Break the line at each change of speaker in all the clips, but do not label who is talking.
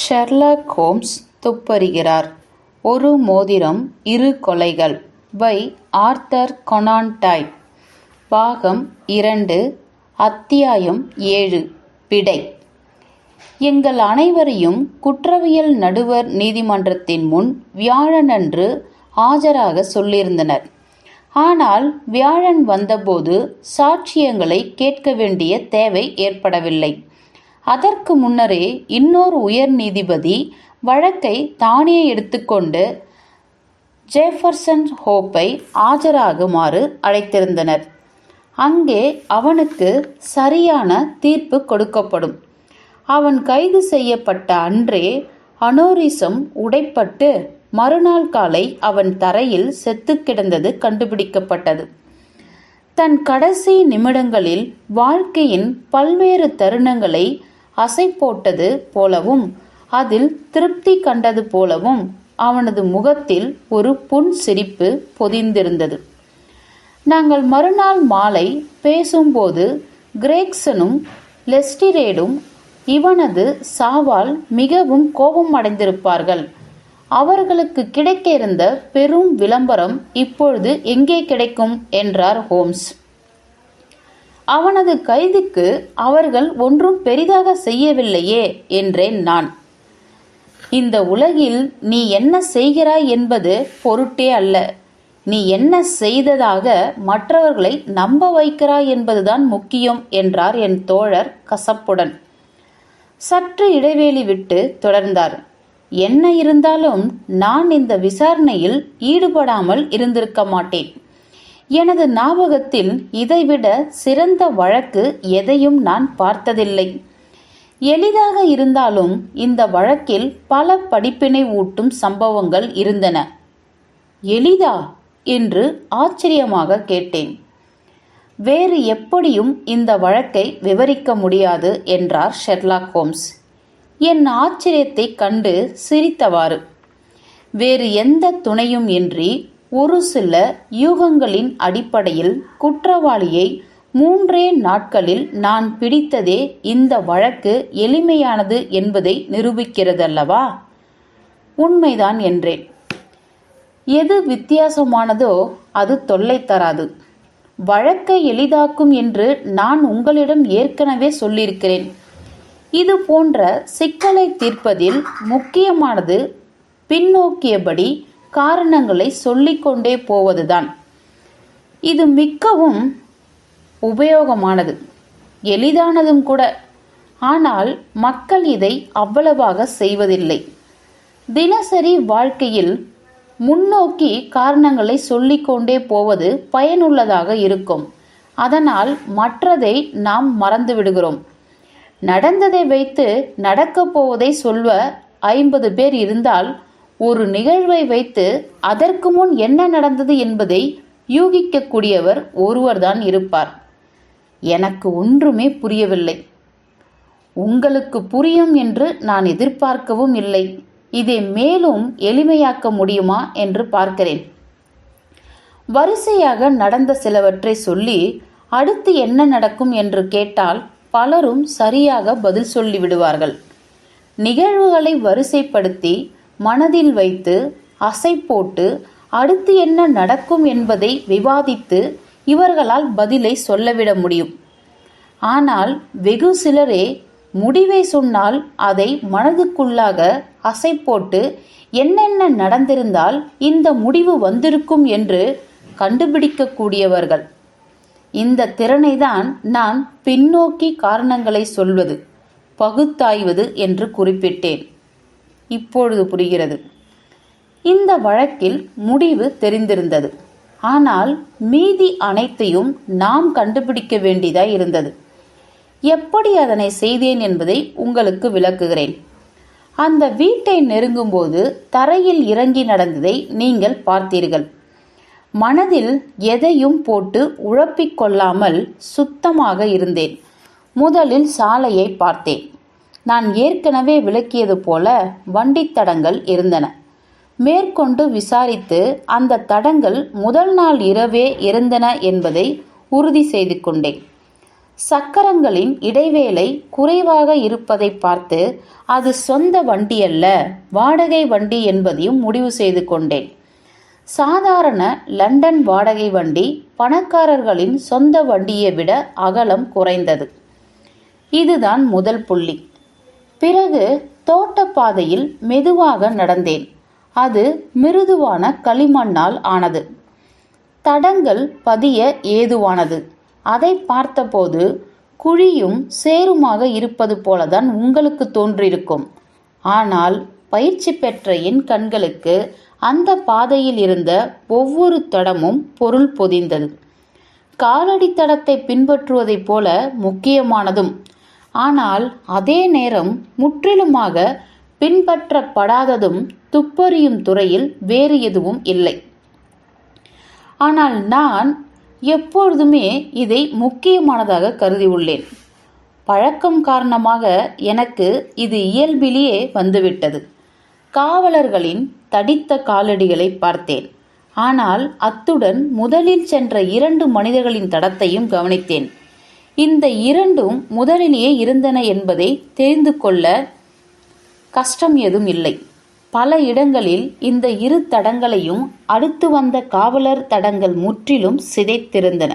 Sherlock Holmes துப்பறிகிறார். ஒரு மோதிரம் இரு கொலைகள் பை ஆர்தர் கொனான் டாய் பாகம் இரண்டு அத்தியாயம் ஏழு விடை எங்கள் அனைவரையும் குற்றவியல் நடுவர் நீதிமன்றத்தின் முன் வியாழனன்று ஆஜராக சொல்லியிருந்தனர். ஆனால் வியாழன் வந்தபோது சாட்சியங்களை கேட்க வேண்டிய தேவை ஏற்படவில்லை. அதற்கு முன்னரே இன்னொரு உயர் நீதிபதி வழக்கை தானே எடுத்துக்கொண்டு ஜேஃபர்சன் ஹோப்பை ஆஜராகுமாறு அழைத்திருந்தனர். அங்கே அவனுக்கு சரியான தீர்ப்பு கொடுக்கப்படும். அவன் கைது செய்யப்பட்ட அன்றே அனோரிசம் உடைப்பட்டு மறுநாள் காலை அவன் தரையில் செத்து கிடந்தது கண்டுபிடிக்கப்பட்டது. தன் கடைசி நிமிடங்களில் வாழ்க்கையின் பல்வேறு தருணங்களை அசை போட்டது போலவும் அதில் திருப்தி கண்டது போலவும் அவனது முகத்தில் ஒரு புன் சிரிப்பு பொதிந்திருந்தது. நாங்கள் மறுநாள் மாலை பேசும்போது கிரேக்சனும் லெஸ்டிரேடும் இவனது சாவால் மிகவும் கோபம் அடைந்திருப்பார்கள் அவர்களுக்கு கிடைக்க இருந்த பெரும் விளம்பரம் இப்பொழுது எங்கே கிடைக்கும்? என்றார் ஹோம்ஸ். அவனது கைதுக்கு அவர்கள் ஒன்றும் பெரிதாக செய்யவில்லையே என்றேன் நான். இந்த உலகில் நீ என்ன செய்கிறாய் என்பது பொருட்டே அல்ல. நீ என்ன செய்ததாக மற்றவர்களை நம்ப வைக்கிறாய் என்பதுதான் முக்கியம் என்றார் என் தோழர் கசப்புடன். சற்று இடைவேளி விட்டு தொடர்ந்தார். என்ன இருந்தாலும் நான் இந்த விசாரணையில் ஈடுபடாமல் இருந்திருக்க மாட்டேன். எனது ஞாபகத்தில் இதைவிட சிறந்த வழக்கு எதையும் நான் பார்த்ததில்லை. எளிதாக இருந்தாலும் இந்த வழக்கில் பல படிப்பினை ஊட்டும் சம்பவங்கள் இருந்தன. எளிதா? என்று ஆச்சரியமாக கேட்டேன். வேறு எப்படியும் இந்த வழக்கை விவரிக்க முடியாது என்றார் ஷெர்லாக் ஹோம்ஸ். என் ஆச்சரியத்தை கண்டு சிரித்தவாறு. வேறு எந்த துணையும் இன்றி ஒரு சில யூகங்களின் அடிப்படையில் குற்றவாளியை மூன்றே நாட்களில் நான் பிடித்ததே இந்த வழக்கு எளிமையானது என்பதை நிரூபிக்கிறதல்லவா? உண்மைதான் என்றேன். எது வித்தியாசமானதோ அது தொல்லை தராது. வழக்கை எளிதாக்கும் என்று நான் உங்களிடம் ஏற்கனவே சொல்லியிருக்கிறேன். இது போன்ற சிக்கலை தீர்ப்பதில் முக்கியமானது பின்னோக்கியபடி காரணங்களை சொல்லிக்கொண்டே போவதுதான். இது மிக்கவும் உபயோகமானது. எளிதானதும் கூட. ஆனால் மக்கள் இதை அவ்வளவாக செய்வதில்லை. தினசரி வாழ்க்கையில் முன்னோக்கி காரணங்களை சொல்லிக்கொண்டே போவது பயனுள்ளதாக இருக்கும். அதனால் மற்றதை நாம் மறந்துவிடுகிறோம் நடந்ததை வைத்து நடக்கப் போவதை சொல்வ ஐம்பது பேர் இருந்தால் ஒரு நிகழ்வை வைத்து அதற்கு முன் என்ன நடந்தது என்பதை யூகிக்கக்கூடியவர் ஒருவர்தான் இருப்பார். எனக்கு ஒன்றுமே புரியவில்லை. உங்களுக்கு புரியும் என்று நான் எதிர்பார்க்கவும் இல்லை. இதை மேலும் எளிமையாக்க முடியுமா என்று பார்க்கிறேன். வரிசையாக நடந்த சிலவற்றை சொல்லி அடுத்து என்ன நடக்கும் என்று கேட்டால் பலரும் சரியாக பதில் சொல்லிவிடுவார்கள். நிகழ்வுகளை வரிசைப்படுத்தி மனதில் வைத்து அசை போட்டு அடுத்து என்ன நடக்கும் என்பதை விவாதித்து இவர்களால் பதிலை சொல்லவிட முடியும். ஆனால் வெகு சிலரே முடிவை சொன்னால் அதை மனதுக்குள்ளாக அசை போட்டு என்னென்ன நடந்திருந்தால் இந்த முடிவு வந்திருக்கும் என்று கண்டுபிடிக்கக்கூடியவர்கள். இந்த திறனை தான் நான் பின்னோக்கி காரணங்களை சொல்வது பகுத்தாய்வது என்று குறிப்பிட்டேன். இப்பொழுது புரிகிறது. இந்த வழக்கில் முடிவு தெரிந்திருந்தது. ஆனால் மீதி அனைத்தையும் நாம் கண்டுபிடிக்க வேண்டியதாய் இருந்தது. எப்படி அதனை செய்தேன் என்பதை உங்களுக்கு விளக்குகிறேன். அந்த வீட்டை நெருங்கும்போது தரையில் இறங்கி நடந்ததை நீங்கள் பார்த்தீர்கள். மனதில் எதையும் போட்டு உழப்பிக் கொள்ளாமல் சுத்தமாக இருந்தேன். முதலில் சாலையை பார்த்தேன். நான் ஏற்கனவே விளக்கியது போல வண்டித் தடங்கள் இருந்தன. மேற்கொண்டு விசாரித்து அந்த தடங்கள் முதல் நாள் இரவே இருந்தன என்பதை உறுதி செய்து கொண்டேன். சக்கரங்களின் இடைவேளை குறைவாக இருப்பதை பார்த்து அது சொந்த வண்டியல்ல வாடகை வண்டி என்பதையும் முடிவு செய்து கொண்டேன். சாதாரண லண்டன் வாடகை வண்டி பணக்காரர்களின் சொந்த வண்டியை விட அகலம் குறைந்தது. இதுதான் முதல் புள்ளி. பிறகு தோட்டப்பாதையில் மெதுவாக நடந்தேன். அது மிருதுவான களிமண்ணால் ஆனது. தடங்கள் பதிய ஏதுவானது. அதை பார்த்தபோது குழியும் சேருமாக இருப்பது போலதான் உங்களுக்கு தோன்றியிருக்கும் ஆனால் பயிற்சி பெற்ற என் கண்களுக்கு அந்த பாதையில் இருந்த ஒவ்வொரு தடமும் பொருள் பொதிந்தது. காலடி தடத்தை பின்பற்றுவதைப் போல முக்கியமானதும் ஆனால் அதே நேரம் முற்றிலுமாக பின்பற்றப்படாததும் துப்பறியும் துறையில் வேறு எதுவும் இல்லை. ஆனால் நான் எப்பொழுதுமே இதை முக்கியமானதாக கருதியுள்ளேன். பழக்கம் காரணமாக எனக்கு இது இயல்பிலேயே வந்துவிட்டது. காவலர்களின் தடித்த காலடிகளை பார்த்தேன். ஆனால் அத்துடன் முதலில் சென்ற இரண்டு மனிதர்களின் தடத்தையும் கவனித்தேன். இந்த இரண்டும் முதலிலேயே இருந்தன என்பதை தெரிந்து கொள்ள கஷ்டம் எதுவும் இல்லை. பல இடங்களில் இந்த இரு தடங்களையும் அடுத்து வந்த காவலர் தடங்கள் முற்றிலும் சிதைத்திருந்தன.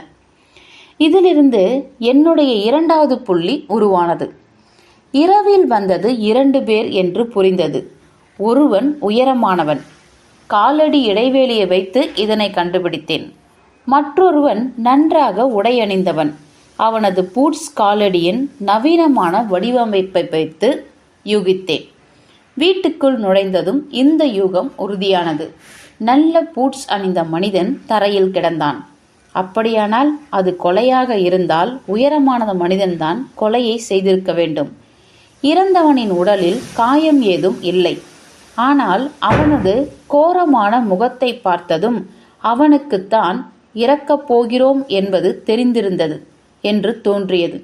இதிலிருந்து என்னுடைய இரண்டாவது புள்ளி உருவானது. இரவில் வந்தது இரண்டு பேர் என்று புரிந்தது. ஒருவன் உயரமானவன். காலடி இடைவேளியை வைத்து இதனை கண்டுபிடித்தேன். மற்றொருவன் நன்றாக உடையணிந்தவன். அவனது பூட்ஸ் காலடியின் நவீனமான வடிவமைப்பை வைத்து யூகித்தேன். வீட்டுக்குள் நுழைந்ததும் இந்த யூகம் உறுதியானது. நல்ல பூட்ஸ் அணிந்த மனிதன் தரையில் கிடந்தான். அப்படியானால் அது கொலையாக இருந்தால் உயரமானது மனிதன்தான் கொலையை செய்திருக்க வேண்டும். இறந்தவனின் உடலில் காயம் ஏதும் இல்லை. ஆனால் அவனது கோரமான முகத்தை பார்த்ததும் அவனுக்குத்தான் இறக்கப் போகிறோம் என்பது தெரிந்திருந்தது. என்று தோன்றியது.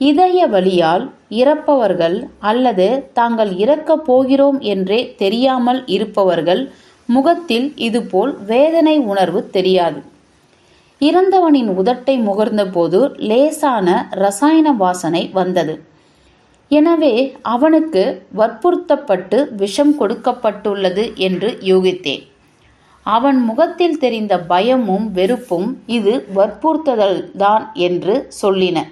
இதய வழியால் இறப்பவர்கள் அல்லது தாங்கள் இறக்கப் போகிறோம் என்றே தெரியாமல் இருப்பவர்கள் முகத்தில் இதுபோல் வேதனை உணர்வு தெரியாது. இறந்தவனின் உதட்டை முகர்ந்தபோது லேசான ரசாயன வாசனை வந்தது. எனவே அவனுக்கு வற்புறுத்தப்பட்டு விஷம் கொடுக்கப்பட்டுள்ளது என்று யூகித்தேன். அவன் முகத்தில் தெரிந்த பயமும் வெறுப்பும் இது வற்புறுத்துதல் தான் என்று சொல்லின.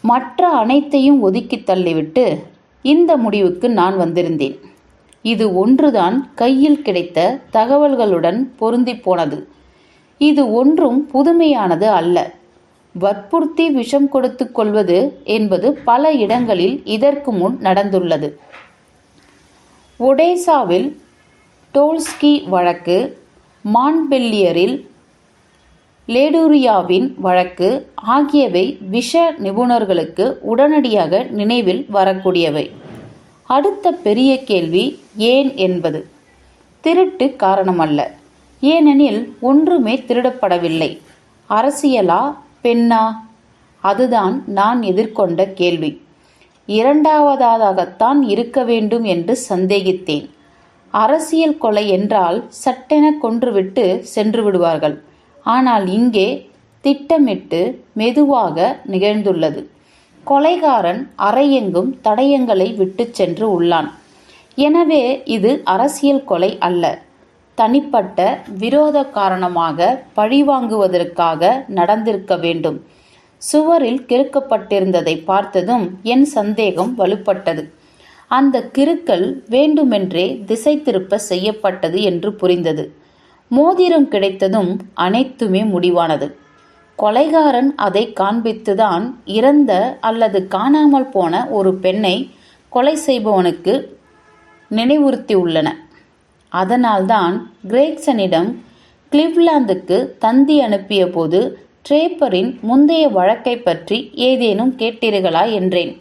மற்ற அனைத்தையும் ஒதுக்கி தள்ளிவிட்டு இந்த முடிவுக்கு நான் வந்திருந்தேன். இது ஒன்றுதான் கையில் கிடைத்த தகவல்களுடன் பொருந்தி போனது. இது ஒன்றும் புதுமையானது அல்ல. வற்புறுத்தி விஷம் கொடுத்து கொள்வது என்பது பல இடங்களில் இதற்கு முன் நடந்துள்ளது. ஒடேசாவில் டோல்ஸ்கி வழக்கு மான்பெல்லியரில் லேடூரியாவின் வழக்கு ஆகியவை விஷ நிபுணர்களுக்கு உடனடியாக நினைவில் வரக்கூடியவை. அடுத்த பெரிய கேள்வி ஏன் என்பது. திருட்டு காரணமல்ல. ஏனெனில் ஒன்றுமே திருடப்படவில்லை. அரசியலா பெண்ணா? அதுதான் நான் எதிர்கொண்ட கேள்வி. இரண்டாவதாகத்தான் இருக்க வேண்டும் என்று சந்தேகித்தேன். அரசியல் கொலை என்றால் சட்டென கொன்றுவிட்டு சென்று விடுவார்கள் ஆனால் இங்கே திட்டமிட்டு மெதுவாக நிகழ்ந்துள்ளது. கொலைகாரன் அறையெங்கும் தடயங்களை விட்டு சென்று உள்ளான். எனவே இது அரசியல் கொலை அல்ல. தனிப்பட்ட விரோத காரணமாக பழிவாங்குவதற்காக நடந்திருக்க வேண்டும். சுவரில் கிறுக்கப்பட்டிருந்ததை பார்த்ததும் என் சந்தேகம் வலுப்பட்டது. அந்த கிருக்கல் வேண்டுமென்றே திசை திருப்ப செய்யப்பட்டது என்று புரிந்தது. மோதிரம் கிடைத்ததும் அனைத்துமே முடிவானது. கொலைகாரன் அதை காண்பித்துதான் இறந்த அல்லது காணாமல் போன ஒரு பெண்ணை கொலை செய்பவனுக்கு நினைவுறுத்தியுள்ளன. அதனால்தான் கிரேக்சனிடம் கிளிவ்லாந்துக்கு தந்தி அனுப்பிய போது ட்ரேப்பரின் முந்தைய வழக்கை பற்றி ஏதேனும் கேட்டீர்களா என்றேன்.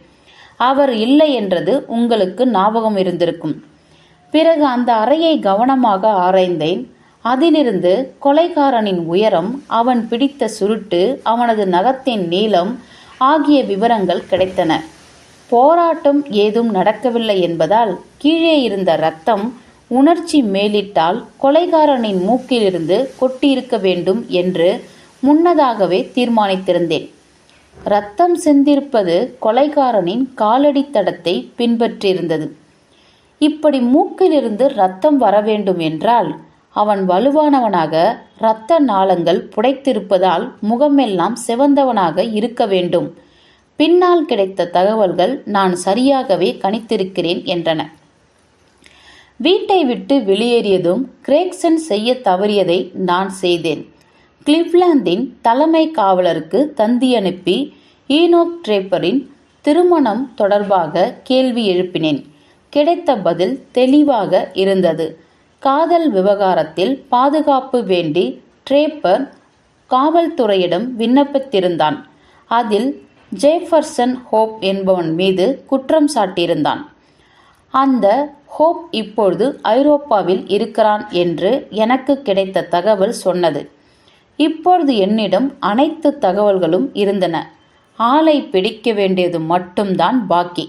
அவர் இல்லை என்றது உங்களுக்கு ஞாபகம் இருந்திருக்கும். பிறகு அந்த அறையை கவனமாக ஆராய்ந்தேன். அதிலிருந்து கொலைகாரனின் உயரம் அவன் பிடித்த சுருட்டு அவனது நகத்தின் நீளம் ஆகிய விவரங்கள் கிடைத்தன. போராட்டம் ஏதும் நடக்கவில்லை என்பதால் கீழே இருந்த ரத்தம் உணர்ச்சி மேலிட்டால் கொலைகாரனின் மூக்கிலிருந்து கொட்டியிருக்க வேண்டும் என்று முன்னதாகவே தீர்மானித்திருந்தேன். ரத்தம் சிந்திருப்பது கொலைகாரனின் காலடி தடத்தை பின்பற்றியிருந்தது. இப்படி மூக்கிலிருந்து ரத்தம் வர வேண்டும் என்றால் அவன் வலுவானவனாக இரத்த நாளங்கள் புடைத்திருப்பதால் முகமெல்லாம் சிவந்தவனாக இருக்க வேண்டும். பின்னால் கிடைத்த தகவல்கள் நான் சரியாகவே கணித்திருக்கிறேன் என்றன. வீட்டை விட்டு வெளியேறியதும் கிரேக்சன் செய்ய தவறியதை நான் செய்தேன். கிளிவ்லாந்தின் தலைமை காவலருக்கு தந்தி அனுப்பி ஈனோக் ட்ரேப்பரின் திருமணம் தொடர்பாக கேள்வி எழுப்பினேன். கிடைத்த பதில் தெளிவாக இருந்தது. காதல் விவகாரத்தில் பாதுகாப்பு வேண்டி ட்ரேப்பர் காவல்துறையிடம் விண்ணப்பித்திருந்தான். அதில் ஜேஃபர்சன் ஹோப் என்பவன் மீது குற்றம் சாட்டியிருந்தான். அந்த ஹோப் இப்பொழுது ஐரோப்பாவில் இருக்கிறான் என்று எனக்கு கிடைத்த தகவல் சொன்னது. இப்பொழுது என்னிடம் அனைத்து தகவல்களும் இருந்தன. ஆளை பிடிக்க வேண்டியது மட்டும்தான் பாக்கி.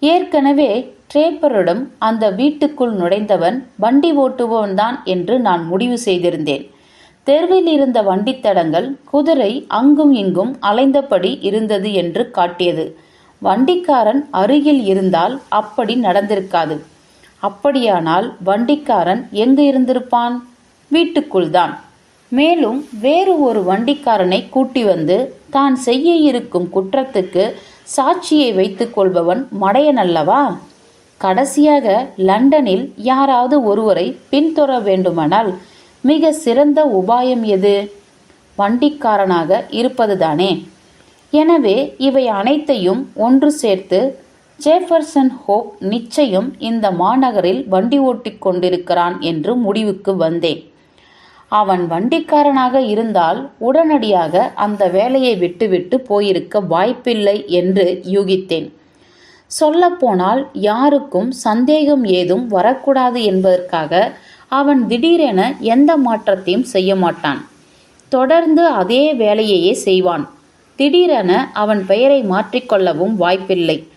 ஏற்கனவே ட்ரேப்பரிடம் அந்த வீட்டுக்குள் நுழைந்தவன் வண்டி ஓட்டுபவன்தான் என்று நான் முடிவு செய்திருந்தேன். தெருவில் இருந்த வண்டித்தடங்கள் குதிரை அங்கும் இங்கும் அலைந்தபடி இருந்தது என்று காட்டியது. வண்டிக்காரன் அருகில் இருந்தால் அப்படி நடந்திருக்காது. அப்படியானால் வண்டிக்காரன் எங்கு இருந்திருப்பான்? வீட்டுக்குள்தான் மேலும் வேறு ஒரு வண்டிக்காரனை கூட்டி வந்து தான் செய்ய இருக்கும் குற்றத்துக்கு சாட்சியை வைத்துக் கொள்பவன் மடையன் அல்லவா கடைசியாக லண்டனில் யாராவது ஒருவரை பின்தொற வேண்டுமானால் மிக சிறந்த உபாயம் எது? வண்டிக்காரனாக இருப்பதுதானே. எனவே இவை அனைத்தையும் ஒன்று சேர்த்து ஜேஃபர்சன் ஹோப் நிச்சயம் இந்த மாநகரில் வண்டி ஓட்டிக் கொண்டிருக்கிறான் என்று முடிவுக்கு வந்தேன். அவன் வண்டிக்காரனாக இருந்தால் உடனடியாக அந்த வேலையை விட்டுவிட்டு போயிருக்க வாய்ப்பில்லை என்று யூகித்தேன். சொல்லப்போனால் யாருக்கும் சந்தேகம் ஏதும் வரக்கூடாது என்பதற்காக அவன் திடீரென எந்த மாற்றத்தையும் செய்ய மாட்டான். தொடர்ந்து அதே வேலையையே செய்வான். திடீரென அவன் பெயரை மாற்றிக்கொள்ளவும் வாய்ப்பில்லை.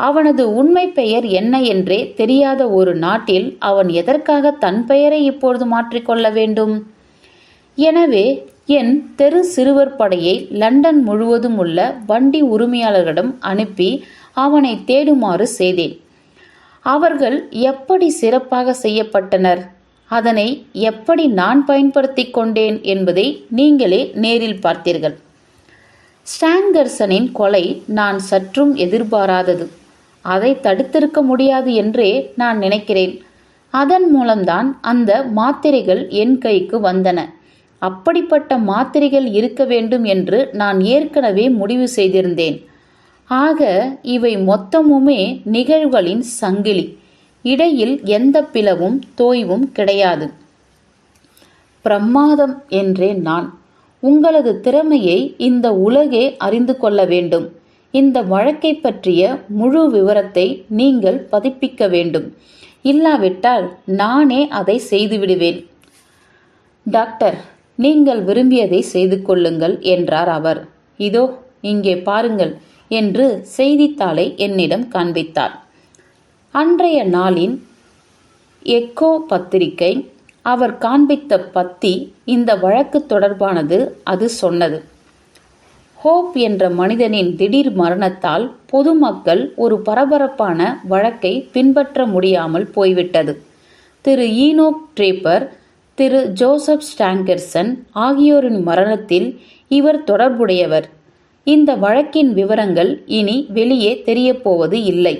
அவனது உண்மை பெயர் என்ன என்றே தெரியாத ஒரு நாட்டில் அவன் எதற்காக தன் பெயரை இப்பொழுது மாற்றிக்கொள்ள வேண்டும்? எனவே என் தெரு சிறுவர் படையை லண்டன் முழுவதும் உள்ள வண்டி உரிமையாளர்களிடம் அனுப்பி அவனை தேடுமாறு செய்தேன். அவர்கள் எப்படி சிறப்பாக செய்யப்பட்டனர்? அதனை எப்படி நான் பயன்படுத்தி கொண்டேன் என்பதை நீங்களே நேரில் பார்த்தீர்கள். ஸ்டாங்கர்சனின் கொலை நான் சற்றும் எதிர்பாராதது. அதை தடுத்திருக்க முடியாது என்றே நான் நினைக்கிறேன். அதன் மூலம்தான் அந்த மாத்திரைகள் என் கைக்கு வந்தன. அப்படிப்பட்ட மாத்திரைகள் இருக்க வேண்டும் என்று நான் ஏற்கனவே முடிவு செய்திருந்தேன். ஆக இவை மொத்தமுமே நிகழ்வுகளின் சங்கிலி. இடையில் எந்த பிளவும் தோய்வும் கிடையாது. பிரமாதம் என்றேன் நான். உங்களது திறமையை இந்த உலகே அறிந்து கொள்ள வேண்டும். இந்த வழக்கை பற்றிய முழு விவரத்தை நீங்கள் பதிப்பிக்க வேண்டும். இல்லாவிட்டால் நானே அதை செய்துவிடுவேன் டாக்டர் நீங்கள் விரும்பியதை செய்து கொள்ளுங்கள் என்றார் அவர். இதோ இங்கே பாருங்கள் என்று செய்தித்தாளை என்னிடம் காண்பித்தார். அன்றைய நாளின் எக்கோ பத்திரிகை அவர் காண்பித்த பத்தி இந்த வழக்கு தொடர்பானது அது சொன்னது. ஹோப் என்ற மனிதனின் திடீர் மரணத்தால் பொதுமக்கள் ஒரு பரபரப்பான வழக்கை பின்பற்ற முடியாமல் போய்விட்டது. திரு ஈனோக் ட்ரேப்பர் திரு ஜோசப் ஸ்டாங்கர்சன் ஆகியோரின் மரணத்தில் இவர் தொடர்புடையவர். இந்த வழக்கின் விவரங்கள் இனி வெளியே தெரியப்போவது இல்லை.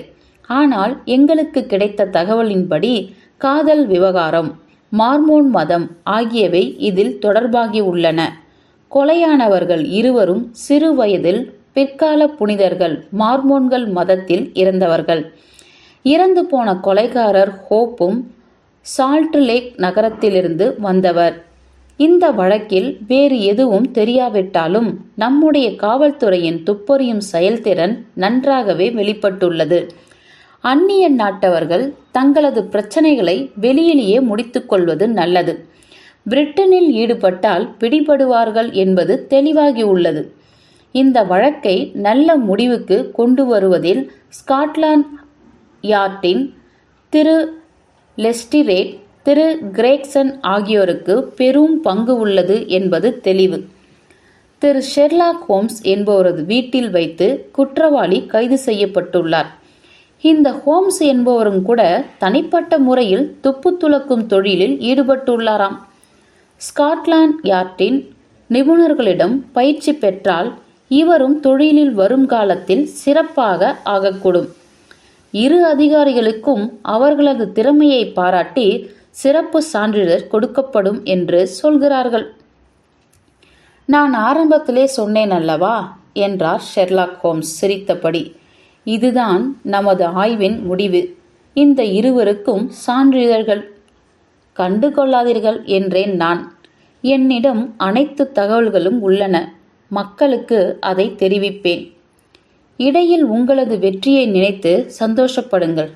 ஆனால் எங்களுக்கு கிடைத்த தகவலின்படி காதல் விவகாரம் மார்மோன் மதம் ஆகியவை இதில் தொடர்பாகி உள்ளன. கொலையானவர்கள் இருவரும் சிறு வயதில் பிற்கால புனிதர்கள் மார்மோன்கள் மதத்தில் இறந்தவர்கள். இறந்து போன கொலைகாரர் ஹோப்பும் சால்ட் லேக் நகரத்திலிருந்து வந்தவர். இந்த வழக்கில் வேறு எதுவும் தெரியாவிட்டாலும் நம்முடைய காவல்துறையின் துப்பறியும் செயல்திறன் நன்றாகவே வெளிப்பட்டுள்ளது. அந்நிய நாட்டவர்கள் தங்களது பிரச்சனைகளை வெளியிலேயே முடித்துக்கொள்வது நல்லது. பிரிட்டனில் ஈடுபட்டால் பிடிபடுவார்கள் என்பது தெளிவாகியுள்ளது. இந்த வழக்கை நல்ல முடிவுக்கு கொண்டு வருவதில் ஸ்காட்லாந்து யார்டின் திரு லெஸ்டிரேட் திரு கிரேக்சன் ஆகியோருக்கு பெரும் பங்கு உள்ளது என்பது தெளிவு. திரு ஷெர்லாக் ஹோம்ஸ் என்பவரது வீட்டில் வைத்து குற்றவாளி கைது செய்யப்பட்டுள்ளார். இந்த ஹோம்ஸ் என்பவரும் கூட தனிப்பட்ட முறையில் துப்பு துலக்கும் தொழிலில் ஈடுபட்டுள்ளாராம். ஸ்காட்லாண்ட் யார்டின் நிபுணர்களிடம் பயிற்சி பெற்றால் இவரும் தொழிலில் வரும் காலத்தில் சிறப்பாக ஆகக்கூடும். இரு அதிகாரிகளுக்கும் அவர்களது திறமையை பாராட்டி சிறப்பு சான்றிதழ் கொடுக்கப்படும் என்று சொல்கிறார்கள். நான் ஆரம்பத்திலே சொன்னேன் அல்லவா? என்றார் ஷெர்லாக் ஹோம்ஸ் சிரித்தபடி. இதுதான் நமது ஆய்வின் முடிவு. இந்த இருவருக்கும் சான்றிதழ்கள். கண்டு கொள்ளாதீர்கள் என்றேன் நான். என்னிடம் அனைத்து தகவல்களும் உள்ளன. மக்களுக்கு அதை தெரிவிப்பேன். இடையில் உங்களது வெற்றியை நினைத்து சந்தோஷப்படுங்கள்.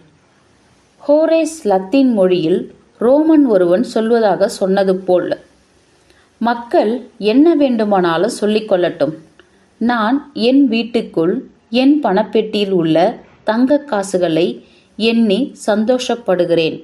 ஹோரேஸ் லத்தீன் மொழியில் ரோமன் ஒருவன் சொல்வதாக சொன்னது போல் மக்கள் என்ன வேண்டுமானாலும் சொல்லிக் கொள்ளட்டும். நான் என் வீட்டுக்குள் என் பணப்பெட்டியில் உள்ள தங்க காசுகளை எண்ணி சந்தோஷப்படுகிறேன்.